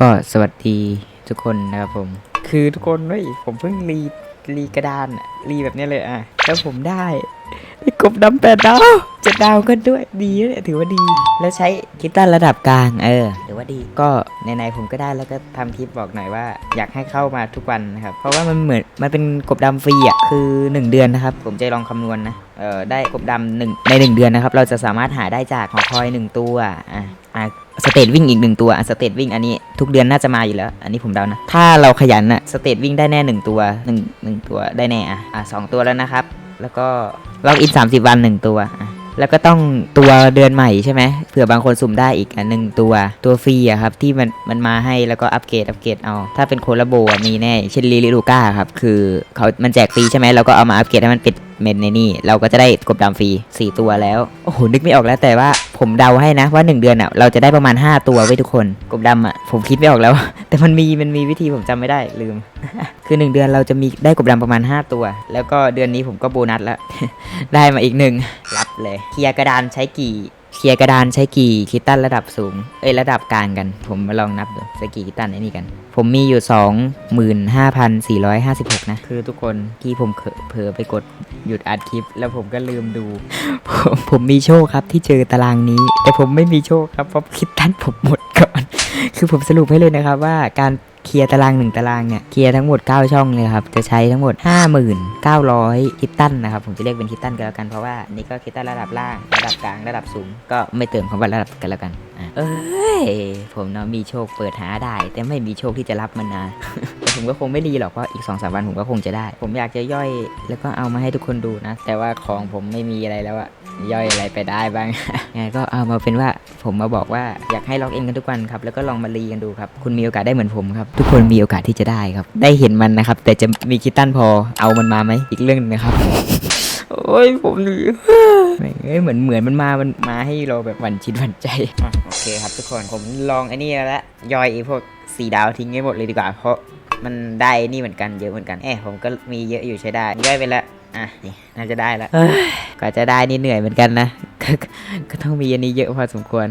ก็สวัสดีทุกคนนะครับผม คือทุกคนเฮ้ยผมเพิ่งรีรีกระดานรีแบบนี้เลยอะแล้วผมได้ กบดำแปดดาวเจ็ดดาวก็ด้วยดีเนี่ยถือว่าดี แล้วใช้กีตาร์ระดับกลางเออถือว่าดีก็ในในผมก็ได้แล้วก็ทำคลิปบอกหน่อยว่า อยากให้เข้ามาทุกวันนะครับ เพราะว่ามันเหมือนมันเป็นกบดำฟรีอะคือ 1 เดือนนะครับ ผมจะลองคำนวณนะเออได้กบดำหนึ่งใน 1 เดือนนะครับ เราจะสามารถหาได้จากหอคอย 1 ตัวอะอะสเตทวิ่งอีกหนึ่งตัวสเตทวิ่งอันนี้ทุกเดือนน่าจะมาอยู่แล้ว อันนี้ผมเดานะ ถ้าเราขยันอะสเตทวิ่งได้แน่หนึ่งตัวหนึ่งหนึ่งตัวได้แน่อะอะสองตัวแล้วนะครับ แล้วก็ ล็อกอินสามสิบวันหนึ่งตัว แล้วก็ต้องตัวเดือนใหม่ใช่ไหมเผื่อบางคนสุ่มได้อีกอันหนึ่งตัวตัวฟรีอะครับ ที่มันมันมาให้แล้วก็อัปเกรดอัปเกรดเอา ถ้าเป็นโคลาโบมีแน่ เช่นลิลิลูก้าครับ คือเขามันแจกฟรีใช่ไหมเราก็เอามาอัปเกรดให้มันเป็นเมนในนี่เราก็จะได้กบดำฟรีสี่ตัวแล้ว โอ้โห นึกไม่ออกแล้วแต่ว่าผมเดาให้นะว่า 1 เดือนอะเราจะได้ประมาณ 5 ตัวไว้ทุกคน กบดำอะผมคิดไม่ออกแล้ว แต่มันมีมันมีวิธีผมจำไม่ได้ลืม คือ 1 เดือนเราจะมีได้กบดำประมาณ 5 ตัว แล้วก็เดือนนี้ผมก็โบนัสแล้ว ได้มาอีกหนึ่งรับเลย เคลียร์กระดานใช้กี่เคลียร์กระดานใช้กี่คิตตันระดับสูง เอ้ยระดับกลางกัน ผมมาลองนับดูใช้กี่คิตตันไอ้นี่กัน ผมมีอยู่ 25,456 นะ คือทุกคนที่ผมเผลอไปกดหยุดอัดคลิป แล้วผมก็ลืมดู ผมผมมีโชคครับที่เจอตารางนี้ แต่ผมไม่มีโชคครับเพราะคิดตันผมหมดก่อน คือผมสรุปให้เลยนะครับว่าการ เคลียร์ตารางหนึ่งตารางเนี่ยเคลียร์ทั้งหมด 9 ช่องเลยครับจะใช้ทั้งหมด5,900คิตตันนะครับผมจะเรียกเป็นคิตตันกันแล้วกันเพราะว่านี่ก็คิตตันระดับล่างระดับกลางระดับสูง ก็ไม่เติมคำว่าระดับกันแล้วกัน เอ้ย ผมเนาะมีโชคเปิดหาได้ แต่ไม่มีโชคที่จะรับมันนะ แต่ผมก็คงไม่ดีหรอกเพราะอีก2อสวันผมก็คงจะได้ ผมอยากจะย่อยแล้วก็เอามาให้ทุกคนดูนะ แต่ว่าของผมไม่มีอะไรแล้วอะย่อยอะไรไปได้บ้าง ไงก็เอามาเป็นว่าผมมาบอกว่าอยากให้ล็อกเอินกันทุกวันครับ แล้วก็ลองมารีกันดูครับ คุณมีโอกาสได้เหมือนผมครับ ทุกคนมีโอกาสที่จะได้ครับ ได้เห็นมันนะครับ แต่จะมีคิดตันพอเอามันมาไหมอีกเรื่องหนึงนะครับ โอ้ยผมนี่เอ้เหมือนเหมือนมันมา มันมาให้เราแบบหวันชิดหวันใจโอเคครับทุกคนผมลองไอ้นี่แล้วละย่อยไอ้พวกสีดาวทิ้งให้หมดเลยดีกว่า เพราะมันได้นี่เหมือนกันเยอะเหมือนกันเอ้ผมก็มีเยอะอยู่ใช้ได้ย่อยไปแล้วอะนี่น่าจะได้แล้วกว่าจะได้นี่เหนื่อยเหมือนกันนะก็ก็ต้องมีอันนี้เยอะพอสมควร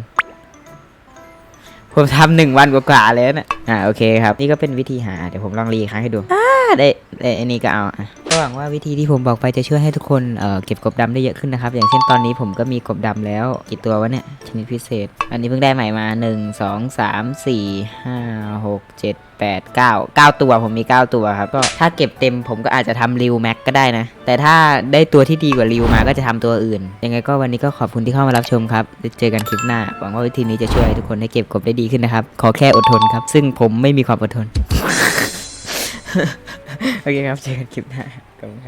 ผมทำหนึ่งวันกว่าๆเลยนะ อ่าโอเคครับนี่ก็เป็นวิธีหาเดี๋ยวผมลองรีอีกครั้งให้ดูอ่าได้ได้อันนี้ก็เอาอะก็หวังว่าวิธีที่ผมบอกไปจะช่วยให้ทุกคนเอ่อเก็บกบดำได้เยอะขึ้นนะครับ อย่างเช่นตอนนี้ผมก็มีกบดำแล้วกี่ตัววะเนี่ยชนิดพิเศษ อันนี้เพิ่งได้ใหม่มา 1 2 3 4 5 6 7 8 9 9 ตัวผมมี 9 ตัวครับก็ถ้าเก็บเต็มผมก็อาจจะทำริวแม็กก็ได้นะ แต่ถ้าได้ตัวที่ดีกว่าริวมาก็จะทำตัวอื่น ยังไงก็วันนี้ก็ขอบคุณที่เข้ามารับชมครับเจอกันคลิปหน้า หวังว่าวิธีนี้จะช่วยให้ทุกคนได้เก็บกบได้ดีขึ้นนะครับขอแค่อดทนครับซึ่งผมไม่มีความอดทน โอเคครับ เจอกันคลิปหน้าขอบคุณครับ